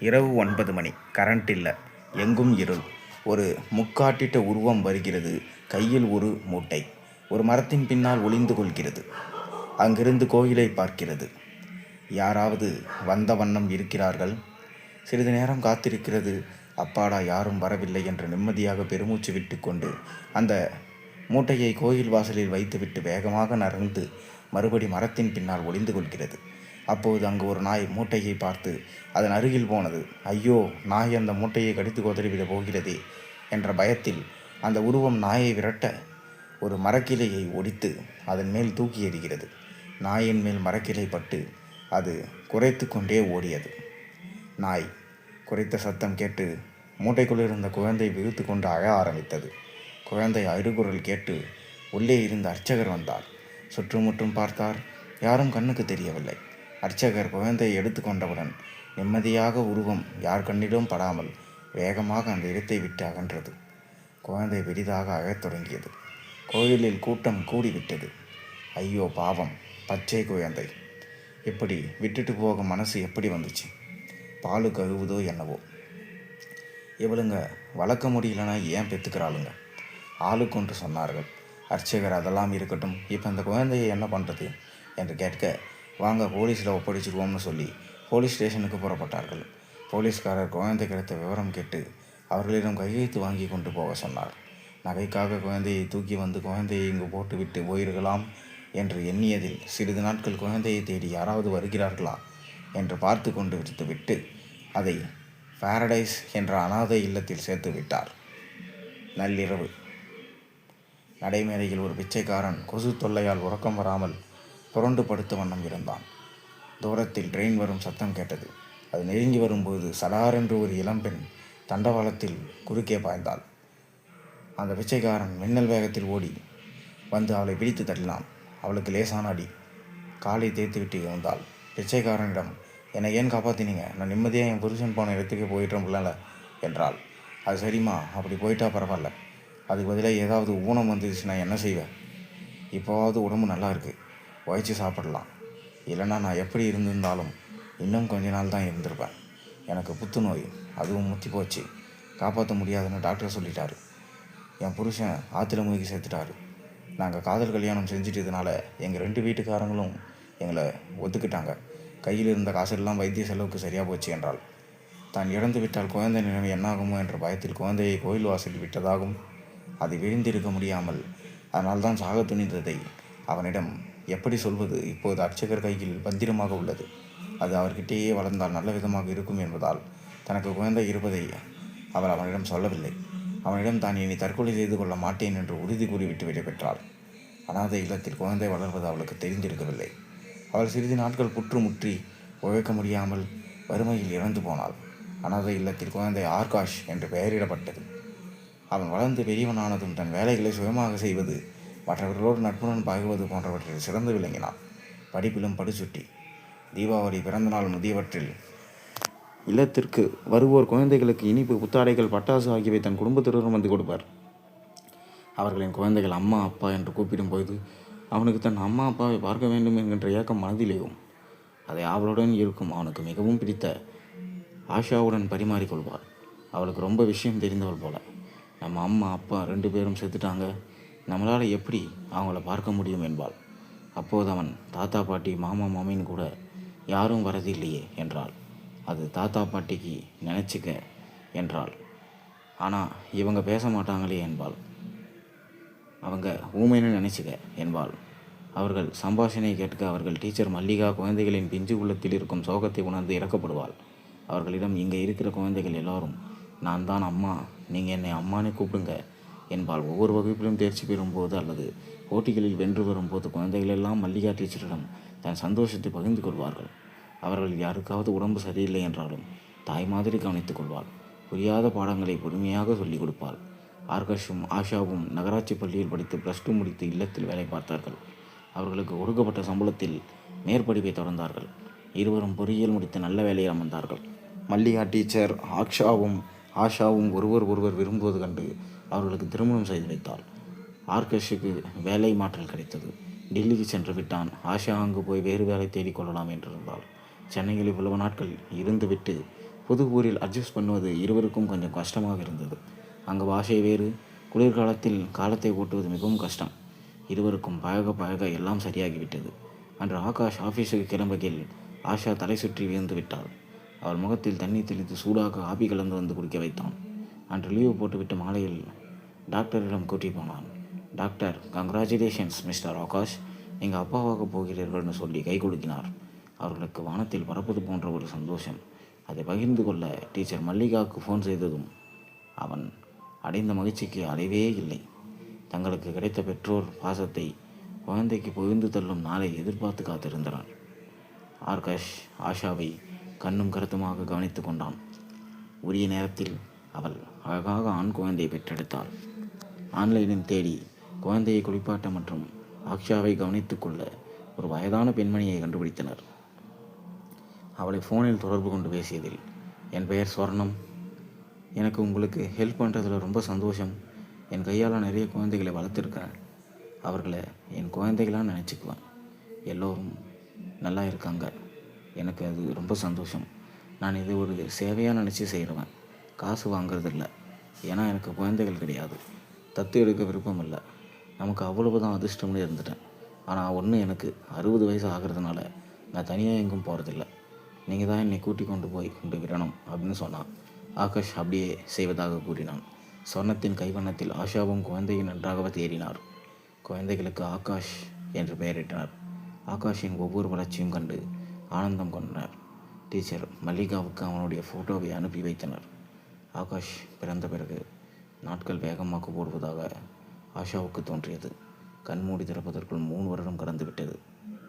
இரவு ஒன்பது மணி. கரண்ட் இல்லை. எங்கும் இருள். ஒரு முக்காட்டிட்ட உருவம் வருகிறது. கையில் ஒரு மூட்டை. ஒரு மரத்தின் பின்னால் ஒளிந்து கொள்கிறது. அங்கிருந்து கோயிலை பார்க்கிறது. யாராவது வந்த வண்ணம் இருக்கிறார்கள்? சிறிது நேரம் காத்திருக்கிறது. அப்பாடா யாரும் வரவில்லை என்று நிம்மதியாக பெருமூச்சு விட்டுக்கொண்டு அந்த மூட்டையை கோயில் வாசலில் வைத்துவிட்டு வேகமாக நகர்ந்து மறுபடி மரத்தின் பின்னால் ஒளிந்து கொள்கிறது. அப்போது அங்கு ஒரு நாய் மூட்டையை பார்த்து அதன் அருகில் போனது. ஐயோ நாய் அந்த மூட்டையை கடித்து கொதறிவிட போகிறதே என்ற பயத்தில் அந்த உருவம் நாயை விரட்ட ஒரு மரக்கிளையை ஒடித்து அதன் மேல் தூக்கி எறிகிறது. நாயின் மேல் மரக்கிளை பட்டு அது குறைத்து கொண்டே ஓடியது. நாய் குறைத்த சத்தம் கேட்டு மூட்டைக்குள் இருந்த குழந்தை விழுத்து கொண்டு அழ ஆரம்பித்தது. குழந்தை அழுகுரல் கேட்டு உள்ளே இருந்த அர்ச்சகர் வந்தார். சுற்றுமுற்றும் பார்த்தார். யாரும் கண்ணுக்கு தெரியவில்லை. அர்ச்சகர் குழந்தையை எடுத்துக்கொண்டவுடன் நிம்மதியாக உருவம் யார் கண்ணிலும் படாமல் வேகமாக அந்த இடத்தை விட்டு அகன்றது. குழந்தை பெரிதாக அழத் தொடங்கியது. கோயிலில் கூட்டம் கூடிவிட்டது. ஐயோ பாவம் பச்சை குழந்தை. இப்படி விட்டுட்டு போக மனசு எப்படி வந்துச்சு? பாலு கழுவுதோ என்னவோ. இவளுங்க வளர்க்க முடியலன்னா ஏன் பெற்றுக்கிறாளுங்க ஆளுக்கு ஒன்று சொன்னார்கள். அர்ச்சகர் அதெல்லாம் இருக்கட்டும். இப்போ இந்த குழந்தையை என்ன பண்ணுறது என்று கேட்க வாங்க போலீஸில் ஒப்படைச்சிடுவோம்னு சொல்லி போலீஸ் ஸ்டேஷனுக்கு புறப்பட்டார்கள். போலீஸ்காரர் குழந்தை கிடைத்த விவரம் கேட்டு அவர்களிடம் கையெழுத்து வாங்கி கொண்டு போக சொன்னார். நகைக்காக குழந்தையை தூக்கி வந்து குழந்தையை இங்கு போட்டுவிட்டு போயிருக்கலாம் என்று எண்ணியதில் சிறிது நாட்கள் குழந்தையை தேடி யாராவது வருகிறார்களா என்று பார்த்து கொண்டு விட்டுவிட்டு அதை பாரடைஸ் என்ற அனாதை இல்லத்தில் சேர்த்து விட்டார். நள்ளிரவு. நடைமேடையில் ஒரு பிச்சைக்காரன் கொசு தொல்லையால் உறக்கம் வராமல் புரண்டு படுத்த வண்ணம் இருந்தான். தூரத்தில் ட்ரெயின் வரும் சத்தம் கேட்டது. அது நெருங்கி வரும்போது சடாரென்று ஒரு இளம்பெண் தண்டவாளத்தில் குறுக்கே பாய்ந்தாள். அந்த பிச்சைக்காரன் மின்னல் வேகத்தில் ஓடி வந்து அவளை பிடித்து தள்ளினான். அவளுக்கு லேசான அடி. காலை தேய்த்து விட்டு இருந்தாள் பிச்சைக்காரனிடம் என்னை ஏன் காப்பாற்றினீங்க நான் நிம்மதியாக என் புருஷன் போன இடத்துக்கு போயிட்டோம்ல என்றாள். அது சரிம்மா. அப்படி போயிட்டா பரவாயில்ல. அதுக்கு பதிலாக ஏதாவது ஊனம் வந்துச்சுன்னா என்ன செய்வேன் இப்போவாவது உடம்பு நல்லா இருக்குது உழைச்சி சாப்பிடலாம். இல்லைன்னா நான் எப்படி இருந்திருந்தாலும் இன்னும் கொஞ்ச நாள் தான் இருந்திருப்பேன். எனக்கு புத்துநோய் அதுவும் முத்தி போச்சு. காப்பாற்ற முடியாதுன்னு டாக்டர் சொல்லிட்டாரு. என் புருஷன் ஆற்றுல மூழ்கி சேர்த்துட்டாரு நாங்கள் காதல் கல்யாணம் செஞ்சிட்டதுனால எங்கள் ரெண்டு வீட்டுக்காரங்களும் எங்களை ஒத்துக்கிட்டாங்க. கையில் இருந்த காசெல்லாம் வைத்திய செலவுக்கு சரியாக போச்சு என்றால் தான் இறந்து விட்டால் குழந்தை நிலைமை என்னாகுமோ என்ற பயத்தில் குழந்தையை கோயில் வாசலில் விட்டதாகும். அது விழுந்திருக்க முடியாமல் அதனால் தான் சாக துணிந்ததை அவனிடம் எப்படி சொல்வது? இப்போது அர்ச்சகர் கையில் பத்திரமாக உள்ளது. அது அவர்கிட்டேயே வளர்ந்தால் நல்ல விதமாக இருக்கும் என்பதால் தனக்கு குழந்தை இருப்பதை அவர் அவனிடம் சொல்லவில்லை. அவனிடம் தான் இனி தற்கொலை செய்து கொள்ள மாட்டேன் என்று உறுதி கூறிவிட்டு விடைபெற்றாள். அனாதை இல்லத்தில் குழந்தை வளர்வது அவளுக்கு தெரிந்திருக்கவில்லை. அவள் சிறிது நாட்கள் புற்று முற்றி உழைக்க முடியாமல் வறுமையில் இறந்து போனாள். அனாதை இல்லத்தில் குழந்தை ஆர்காஷ் என்று பெயரிடப்பட்டது. அவன் வளர்ந்து பெரியவனானதும் தன் வேலைகளை சுயமாக செய்வது மற்றவர்களோடு நட்புடன் பகிர்வது போன்றவற்றில் சிறந்து விளங்கினான். படிப்பிலும் படுசுட்டி. தீபாவளி பிறந்தநாள் முதியவற்றில் இல்லத்திற்கு வருவோர் குழந்தைகளுக்கு இனிப்பு புத்தாடைகள் பட்டாசு ஆகியவை தன் குடும்பத்தினரும் வந்து கொடுப்பார். அவர்களின் குழந்தைகள் அம்மா அப்பா என்று கூப்பிடும்போது அவனுக்கு தன் அம்மா அப்பாவை பார்க்க வேண்டும் என்கின்ற ஏக்கம் மனதிலேயும் அதை அவளுடன் இருக்கும் அவனுக்கு மிகவும் பிடித்த ஆஷாவுடன் பரிமாறிக்கொள்வாள் அவளுக்கு ரொம்ப விஷயம் தெரிந்தவள் போல. நம்ம அம்மா அப்பா ரெண்டு பேரும் செத்துட்டாங்க நம்மளால் எப்படி அவங்கள பார்க்க முடியும் என்பாள். அப்போது அவன் தாத்தா பாட்டி மாமா மாமின்னு கூட யாரும் வரதில்லையே என்றாள். அது தாத்தா பாட்டிக்கு நினச்சிக்க என்றாள். ஆனால் இவங்க பேச மாட்டாங்களே என்பாள். அவங்க ஊமைன்னு நினச்சிக்க என்பாள். அவர்கள் சம்பாஷணை கேட்க அவர்கள் டீச்சர் மல்லிகா குழந்தைகளின் பிஞ்சு உள்ளத்தில் இருக்கும் சோகத்தை உணர்ந்து இறக்கப்படுவாள். அவர்களிடம் இங்கே இருக்கிற குழந்தைகள் எல்லோரும் நான் தான் அம்மா நீங்கள் என்னை அம்மானே கூப்பிடுங்க என்பால் ஒவ்வொரு வகுப்பிலும் தேர்ச்சி பெறும்போது அல்லது போட்டிகளில் வென்று வரும்போது குழந்தைகள் எல்லாம் மல்லிகா டீச்சரிடம் தன் சந்தோஷத்தை பகிர்ந்து கொள்வார்கள். அவர்கள் யாருக்காவது உடம்பு சரியில்லை என்றாலும் தாய் மாதிரி கவனித்துக் கொள்வாள். புரியாத பாடங்களை பொறுமையாக சொல்லிக் கொடுப்பாள். ஆர்கஷும் ஆஷாவும் நகராட்சி பள்ளியில் படித்து ப்ளஸ் டூ முடித்து இல்லத்தில் வேலை பார்த்தார்கள். அவர்களுக்கு ஒடுக்கப்பட்ட சம்பளத்தில் மேற்படிப்பை தொடர்ந்தார்கள். இருவரும் பொறியியல் முடித்து நல்ல வேலையில் அமர்ந்தார்கள். மல்லிகா டீச்சர் ஆக்ஷாவும் ஆஷாவும் ஒருவர் ஒருவர் விரும்புவது கண்டு அவர்களுக்கு திருமணம் செய்து வைத்தாள். ஆர்கஷுக்கு வேலை மாற்றல் கிடைத்தது. டெல்லிக்கு சென்று விட்டான். ஆஷா அங்கு போய் வேறு வேலை தேடிக்கொள்ளலாம் என்றிருந்தாள் சென்னையில் இவ்வளவு நாட்கள் இருந்துவிட்டு புது ஊரில் அட்ஜஸ்ட் பண்ணுவது இருவருக்கும் கொஞ்சம் கஷ்டமாக இருந்தது. அங்கு பாஷை வேறு குளிர்காலத்தில் காலத்தை ஓட்டுவது மிகவும் கஷ்டம். இருவருக்கும் பழக பழக எல்லாம் சரியாகிவிட்டது. அன்று ஆகாஷ் ஆஃபீஸுக்கு கிளம்புகையில் ஆஷா தலை சுற்றி விழுந்து விட்டாள். அவள் முகத்தில் தண்ணி தெளித்து சூடாக ஆபி கலந்து வந்து குடிக்க வைத்தான். அன்று லீவு போட்டுவிட்டு மாலையில் டாக்டரிடம் கூட்டி போனான். Doctor congratulations mister Akash. நீங்கள் அப்பாவாக போகிறீர்கள்னு சொல்லி கை கொடுக்கினார். அவர்களுக்கு வானத்தில் பறப்பது போன்ற ஒரு சந்தோஷம். அதை பகிர்ந்து கொள்ள டீச்சர் மல்லிகாவுக்கு ஃபோன் செய்ததும் அவன் அடைந்த மகிழ்ச்சிக்கு அளவே இல்லை. தங்களுக்கு கிடைத்த பெற்றோர் பாசத்தை குழந்தைக்கு புகுந்து தள்ளும் நாளை எதிர்பார்த்து காத்திருந்தான் ஆர்காஷ் ஆஷாவை கண்ணும் கருத்துமாக கவனித்து கொண்டான். உரிய நேரத்தில் அவள் அழகாக ஆண் குழந்தையை பெற்றெடுத்தாள். ஆன்லைனில் தேடி குழந்தையை குளிப்பாட்ட மற்றும் ஆக்ஷாவை கவனித்துக் கொள்ள ஒரு வயதான பெண்மணியை கண்டுபிடித்தனர். அவளை ஃபோனில் தொடர்பு கொண்டு பேசியதில் என் பெயர் ஸ்வர்ணம் எனக்கு உங்களுக்கு ஹெல்ப் பண்ணுறதுல ரொம்ப சந்தோஷம். என் கையால் நிறைய குழந்தைகளை வளர்த்துருக்கேன் அவர்களை என் குழந்தைகளாக நினச்சிக்குவேன். எல்லோரும் நல்லா இருக்காங்க. எனக்கு அது ரொம்ப சந்தோஷம். நான் இது ஒரு சேவையாக நினச்சி செய்கிறவன் காசு வாங்குறதில்ல. ஏன்னா எனக்கு குழந்தைகள் கிடையாது. தத்து எடுக்க விருப்பம் இல்லை. நமக்கு அவ்வளவு தான் அதிர்ஷ்டம்னு இருந்துட்டேன். ஆனால் ஒன்று எனக்கு அறுபது வயசு ஆகிறதுனால நான் தனியாக எங்கும் போகிறதில்ல நீங்கள் தான் என்னை கூட்டி கொண்டு போய் கொண்டு விடணும் அப்படின்னு சொன்னான். ஆகாஷ் அப்படியே செய்வதாக கூறினான். சொர்ணத்தின் கைவண்ணத்தில் ஆஷாவும் குழந்தையும் நன்றாகவே தேறினார் குழந்தைகளுக்கு ஆகாஷ் என்று பெயரிட்டனர் ஆகாஷின் ஒவ்வொரு வளர்ச்சியும் கண்டு ஆனந்தம் கொண்டனர். டீச்சர் மல்லிகாவுக்கு அவனுடைய ஃபோட்டோவை அனுப்பி வைத்தனர். ஆகாஷ் பிறந்த பிறகு நாட்கள் வேகமாக ஓடுவதாக ஆஷாவுக்கு தோன்றியது. கண்மூடி திறப்பதற்குள் மூணு வருடம் கடந்து விட்டது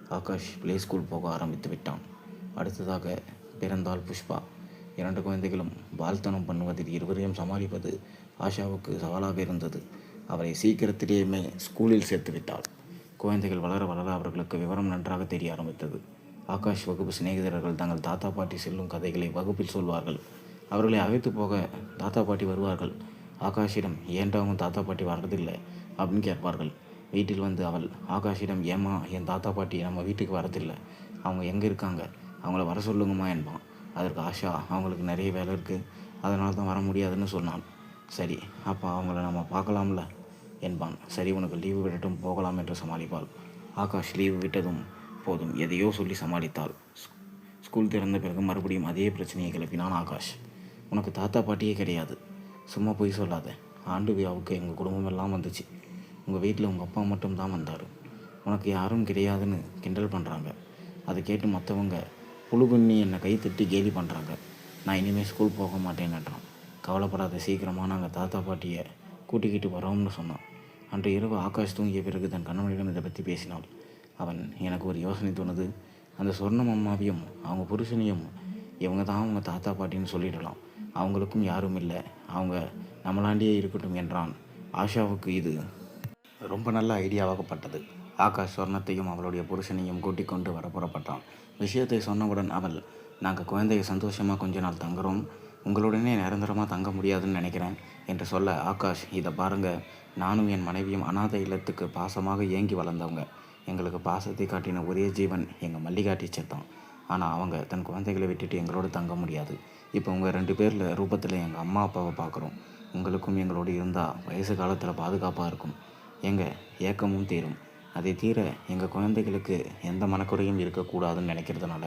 ஆகாஷ் ப்ளே ஸ்கூல் போக ஆரம்பித்து விட்டான். அடுத்ததாக பிறந்தாள் புஷ்பா. இரண்டு குழந்தைகளும் வாழ்த்தனம் பண்ணுவதில் இருவரையும் சமாளிப்பது ஆஷாவுக்கு சவாலாக இருந்தது. அவரை சீக்கிரத்திலேயுமே ஸ்கூலில் சேர்த்து விட்டாள். குழந்தைகள் வளர வளர அவர்களுக்கு விவரம் நன்றாக தெரிய ஆரம்பித்தது. ஆகாஷ் வகுப்பு சிநேகிதர்கள் தங்கள் தாத்தா பாட்டி செல்லும் கதைகளை வகுப்பில் சொல்வார்கள். அவர்களை அழைத்து போக தாத்தா பாட்டி வருவார்கள். ஆகாஷிடம் ஏன்டா உன் தாத்தா பாட்டி வர்றதில்லை? அப்படின்னு கேட்பார்கள். வீட்டில் வந்து அவள் ஆகாஷிடம் ஏமா என் தாத்தா பாட்டி நம்ம வீட்டுக்கு வரதில்லை. அவங்க எங்கே இருக்காங்க? அவங்கள வர சொல்லுங்கம்மா என்பான். அதற்கு ஆஷா அவங்களுக்கு நிறைய வேலை இருக்குது அதனால தான் வர முடியாதுன்னு சொன்னான். சரி அப்போ அவங்கள நம்ம பார்க்கலாம்ல? என்பான். சரி உனக்கு லீவு விடட்டும் போகலாம் என்று சமாளிப்பாள். ஆகாஷ் லீவு விட்டதும் போதும். எதையோ சொல்லி சமாளித்தாள். ஸ்கூல் திறந்த பிறகு மறுபடியும் அதே பிரச்சனையை கிளப்பினான் ஆகாஷ். உனக்கு தாத்தா பாட்டியே கிடையாது. சும்மா போய் சொல்லாத. ஆண்டு விழாவுக்கு எங்கள் குடும்பமெல்லாம் வந்துச்சு. உங்கள் வீட்டில் உங்கள் அப்பா மட்டும் தான் வந்தார். உனக்கு யாரும் கிடையாதுன்னு கிண்டல் பண்ணுறாங்க அதை கேட்டு மற்றவங்க புழு பண்ணி என்னை கை தட்டி கேலி பண்ணுறாங்க நான் இனிமேல் ஸ்கூல் போக மாட்டேன்னுட்டான். கவலைப்படாத சீக்கிரமாக நாங்கள் தாத்தா பாட்டியை கூட்டிக்கிட்டு வரோம்னு சொன்னான். அன்று இரவு ஆகாஷ் தூங்கிய பிறகு தன் கணவனிடம் இதை பற்றி பேசினாள். அவன் எனக்கு ஒரு யோசனை தோணுது. அந்த சொர்ணம் அம்மாவையும் அவங்க புருஷனையும் இவங்க தான் அவங்க தாத்தா பாட்டின்னு சொல்லிடலாம். அவங்களுக்கும் யாரும் இல்லை. அவங்க நம்மளாண்டியே இருக்கட்டும் என்றான். ஆஷாவுக்கு இது ரொம்ப நல்ல ஐடியாவாகப்பட்டது ஆகாஷ் சொர்ணத்தையும் அவளுடைய புருஷனையும் கூட்டிக் கொண்டு வர புறப்பட்டான். விஷயத்தை சொன்னவுடன் அவள் நாங்கள் குழந்தையை சந்தோஷமாக கொஞ்ச நாள் தங்குறோம். உங்களுடனே நிரந்தரமாக தங்க முடியாதுன்னு நினைக்கிறேன் என்று சொல்ல ஆகாஷ் இதை பாருங்க. நானும் என் மனைவியும் அனாதை இல்லத்துக்கு பாசமாக ஏங்கி வளர்ந்தவங்க. எங்களுக்கு பாசத்தை காட்டின ஒரே ஜீவன் எங்கள் மல்லிகா டீச்சர் தான். ஆனால் அவங்க தன் குழந்தைகளை விட்டுட்டு எங்களோட தங்க முடியாது. இப்போ உங்கள் ரெண்டு பேரில் ரூபத்தில் எங்கள் அம்மா அப்பாவை பார்க்குறோம் உங்களுக்கும் எங்களோடு இருந்தால் வயசு காலத்தில் பாதுகாப்பாக இருக்கும். எங்கள் ஏக்கமும் தீரும். அதை தீர எங்கள் குழந்தைகளுக்கு எந்த மனக்குறையும் இருக்கக்கூடாதுன்னு நினைக்கிறதுனால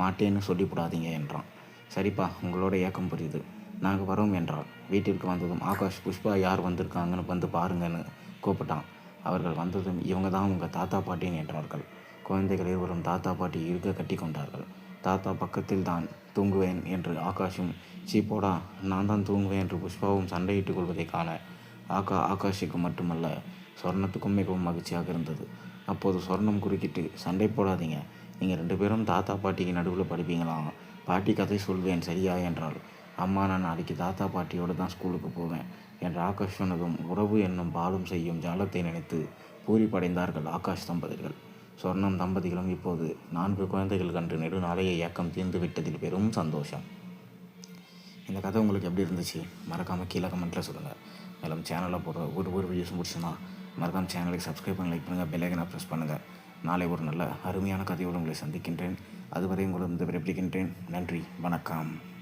மாட்டேன்னு சொல்லிவிடாதீங்க என்றான். சரிப்பா உங்களோட ஏக்கம் புரியுது. நாங்கள் வரோம் என்றாள். வீட்டிற்கு வந்ததும் ஆகாஷ் புஷ்பா யார் வந்திருக்காங்கன்னு வந்து பாருங்கன்னு கூப்பிட்டான். அவர்கள் வந்ததும் இவங்க தான் உங்கள் தாத்தா பாட்டின்னு என்றார்கள். குழந்தைகள் இருவரும் தாத்தா பாட்டி இருக்க கட்டி கொண்டார்கள் தாத்தா பக்கத்தில் தான் தூங்குவேன் என்று ஆகாஷும் சீ போடா நான் தான் தூங்குவேன் என்று புஷ்பாவும் சண்டையிட்டுக் கொள்வதை காண ஆகா ஆகாஷுக்கு மட்டுமல்ல சொர்ணத்துக்கும் மிகவும் மகிழ்ச்சியாக இருந்தது. அப்போது சொர்ணம் குறுக்கிட்டு சண்டை போடாதீங்க. நீங்கள் ரெண்டு பேரும் தாத்தா பாட்டிக்கு நடுவில் படிப்பீங்களாம் பாட்டி கதை சொல்வேன் சரியா? என்றாள். அம்மா நான் நாளைக்கு தாத்தா பாட்டியோடு தான் ஸ்கூலுக்கு போவேன் என்று ஆகாஷ் சொன்னதும் உறவு என்னும் பாலும் செய்யும் ஜாலத்தை நினைத்து பூரிப்படைந்தார்கள் ஆகாஷ் தம்பதிகள். சொர்ணம் தம்பதிகளும் இப்போது நான்கு குழந்தைகள் கன்று நெடுநாளைய இயக்கம் தீர்ந்து விட்டதில் பெரும் சந்தோஷம். இந்த கதை உங்களுக்கு எப்படி இருந்துச்சு? மறக்காமல் கீழே கமெண்ட்டில் சொல்லுங்கள் மேலும் சேனலில் போடுற ஒரு ஒரு வீடியோஸ் முடிச்சுன்னா மறக்காமல் சேனலுக்கு சப்ஸ்கிரைப் பண்ணி லைக் பண்ணுங்கள் பெல்லைக்கனை ப்ரெஸ் பண்ணுங்கள் நாளை ஒரு நல்ல அருமையான கதையோடு உங்களை சந்திக்கின்றேன். அதுவரை உங்களிடம் விடைபெறுகின்றேன். நன்றி வணக்கம்.